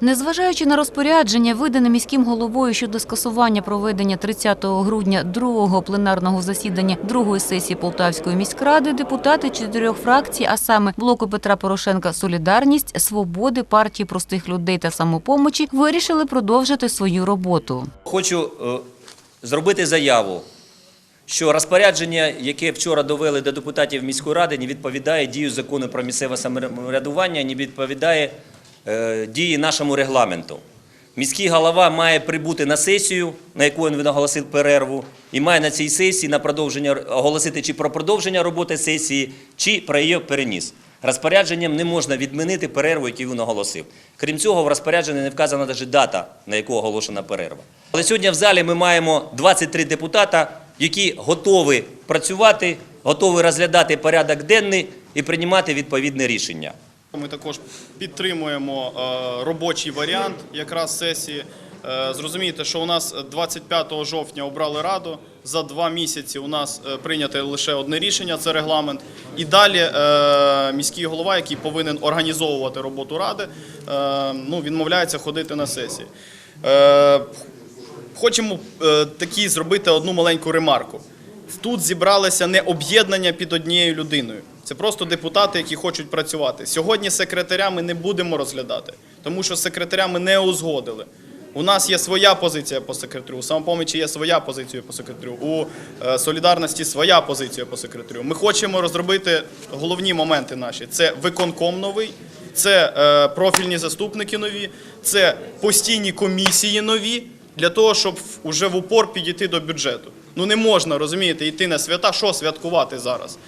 Незважаючи на розпорядження, видане міським головою щодо скасування проведення 30 грудня другого пленарного засідання другої сесії Полтавської міськради, депутати чотирьох фракцій, а саме блоку Петра Порошенка Солідарність, Свободи, партії простих людей та самопомочі, вирішили продовжити свою роботу. Хочу е, зробити заяву, що розпорядження, яке вчора довели до депутатів міської ради, не відповідає дію закону про місцеве самоврядування, не відповідає дії нашому регламенту. Міський голова має прибути на сесію, на яку він оголосив перерву, і має на цій сесії на продовження оголосити чи про продовження роботи сесії, чи про її переніс. Розпорядженням не можна відмінити перерву, яку він оголосив. Крім цього, в розпорядженні не вказана навіть дата, на яку оголошена перерва. Але сьогодні в залі ми маємо 23 депутата, які готові працювати, готові розглядати порядок денний і приймати відповідне рішення. Ми також підтримуємо е, робочий варіант якраз сесії. Е, Зрозумійте, що у нас 25 жовтня обрали раду. За два місяці у нас е, прийнято лише одне рішення це регламент. І далі міський голова, який повинен організовувати роботу ради, ну, відмовляється ходити на сесії. Хочемо такі зробити одну маленьку ремарку. Тут зібралися не об'єднання під однією людиною. Це просто депутати, які хочуть працювати. Сьогодні секретаря ми не будемо розглядати, тому що секретаря ми не узгодили. У нас є своя позиція по секретарю, у самопомічі є своя позиція по секретарю, у е, солідарності своя позиція по секретарю. Ми хочемо розробити головні моменти наші: це виконком новий, це е, профільні заступники нові, це постійні комісії нові для того, щоб в- уже в упор підійти до бюджету. Ну не можна, розумієте, йти на свята, що святкувати зараз,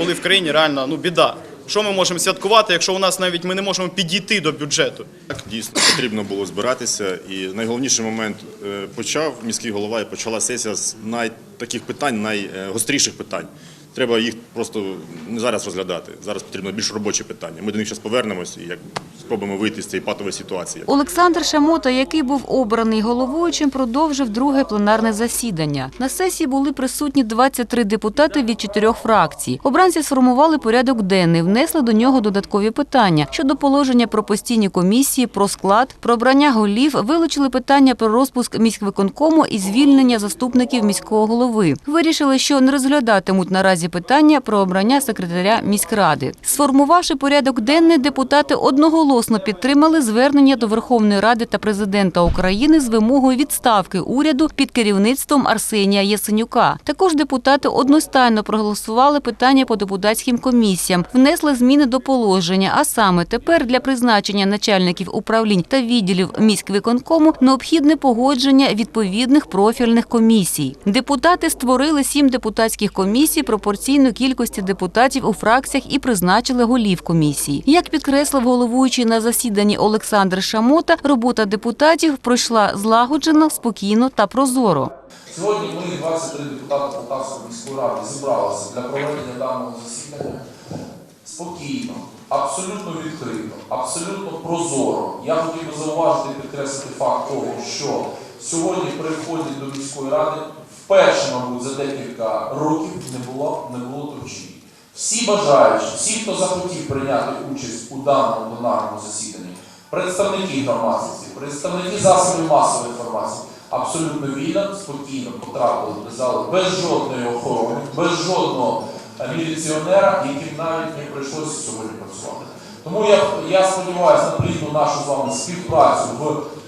коли в країні реально ну біда. Що ми можемо святкувати, якщо у нас навіть ми не можемо підійти до бюджету? Так, дійсно потрібно було збиратися. І найголовніший момент е, почав міський голова і почала сесія з най таких питань, найгостріших питань. Треба їх просто не зараз розглядати. Зараз потрібно більш робочі питання. Ми до них зараз повернемось і як спробуємо вийти з цієї патової ситуації. Олександр Шамота, який був обраний головуючим, продовжив друге пленарне засідання. На сесії були присутні 23 депутати від чотирьох фракцій. Обранці сформували порядок денний, внесли до нього додаткові питання щодо положення про постійні комісії, про склад, про обрання голів, вилучили питання про розпуск міськвиконкому і звільнення заступників міського голови. Вирішили, що не розглядатимуть наразі питання про обрання секретаря міськради. Сформувавши порядок денний, депутати одноголосно підтримали звернення до Верховної Ради та президента України з вимогою відставки уряду під керівництвом Арсенія Ясенюка. Також депутати одностайно проголосували питання по депутатським комісіям, внесли зміни до положення. А саме тепер для призначення начальників управлінь та відділів міськвиконкому необхідне погодження відповідних профільних комісій. Депутати створили сім депутатських комісій пропорційно кількості депутатів у фракціях і призначили голів комісій. Як підкреслив головуючий на засіданні Олександр Шамота, робота депутатів пройшла злагоджено, спокійно та прозоро. Сьогодні ми, 23 депутати Полтавської міської ради, зібралися для проведення даного засідання спокійно, абсолютно відкрито, абсолютно прозоро. Я хотів би зауважити і підкреслити факт того, що сьогодні при до міської ради вперше, мабуть, за декілька років не було, не було торчів. Всі бажаючі, всі, хто захотів прийняти участь у даному пленарному засіданні, представники громадськості, представники засобів масової інформації, абсолютно вільно, спокійно потрапили до зали без жодної охорони, без жодного міліціонера, яким навіть не прийшлося сьогодні працювати. Тому я, я сподіваюся на плідну нашу з вами співпрацю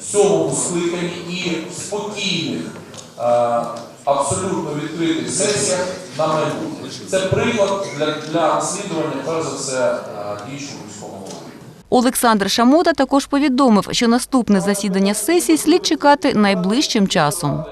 в цьому скликанні і в спокійних, е, абсолютно відкритих сесіях на майбутнє. Це приклад для, для наслідування, перш за все, е, діючого міського голови. Олександр Шамота також повідомив, що наступне засідання сесії слід чекати найближчим часом.